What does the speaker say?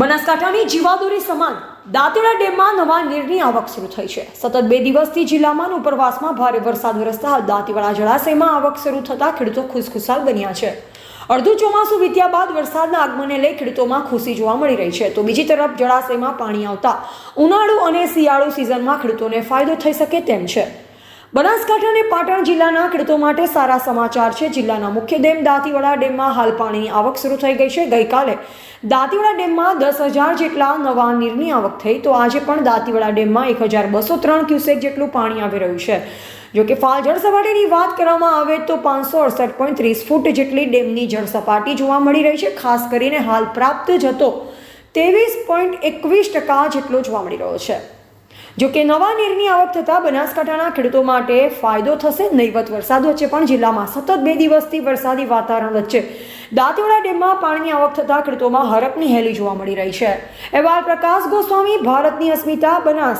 બનાસકાંઠાની જીવાદોરી સમાન દાંતેડા ડેમમાં નવા નીરની આવક શરૂ થઈ છે. સતત બે દિવસથી જિલ્લામાં ઉપરવાસમાં ભારે વરસાદ વરસતા દાંતીવાડા જળાશયમાં આવક શરૂ થતાં ખેડૂતો ખુશખુશાલ બન્યા છે. અડધું ચોમાસું વીત્યા બાદ વરસાદના આગમનને લઈ ખેડૂતોમાં ખુશી જોવા મળી રહી છે. તો બીજી તરફ જળાશયમાં પાણી આવતા ઉનાળુ અને શિયાળુ સિઝનમાં ખેડૂતોને ફાયદો થઈ શકે તેમ છે. બનાસકાંઠા અને પાટણ જિલ્લાના ખેડૂતો માટે સારા સમાચાર છે. જિલ્લાના મુખ્ય ડેમ દાંતીવાડા ડેમમાં હાલ પાણીની આવક શરૂ થઈ ગઈ છે. ગઈકાલે દાંતીવાડા ડેમમાં દસ હજાર જેટલા નવા નીરની આવક થઈ તો આજે પણ દાંતીવાડા ડેમમાં એક હજાર બસો ત્રણ ક્યુસેક જેટલું પાણી આવી રહ્યું છે. જો કે ફાલ જળસપાટીની વાત કરવામાં આવે તો પાંચસો અડસઠ પોઈન્ટ ત્રીસ ફૂટ જેટલી ડેમની જળસપાટી જોવા મળી રહી છે. ખાસ કરીને હાલ પ્રાપ્ત જતો ત્રેવીસ પોઈન્ટ એકવીસ ટકા જેટલો જોવા મળી રહ્યો છે. જો કે નવા નીરની આવક થતાં બનાસકાંઠાના ખેડૂતો માટે ફાયદો થશે નહીવત વરસાદ વચ્ચે, પણ જિલ્લામાં સતત બે દિવસથી વરસાદી વાતાવરણ વચ્ચે. દાંતીવાડા ડેમમાં પાણીની આવક થતાં ખેડૂતોમાં હરકની હેલી જોવા મળી રહી છે. એવા પ્રકાશ ગોસ્વામી, ભારતની અસ્મિતા, બનાસ.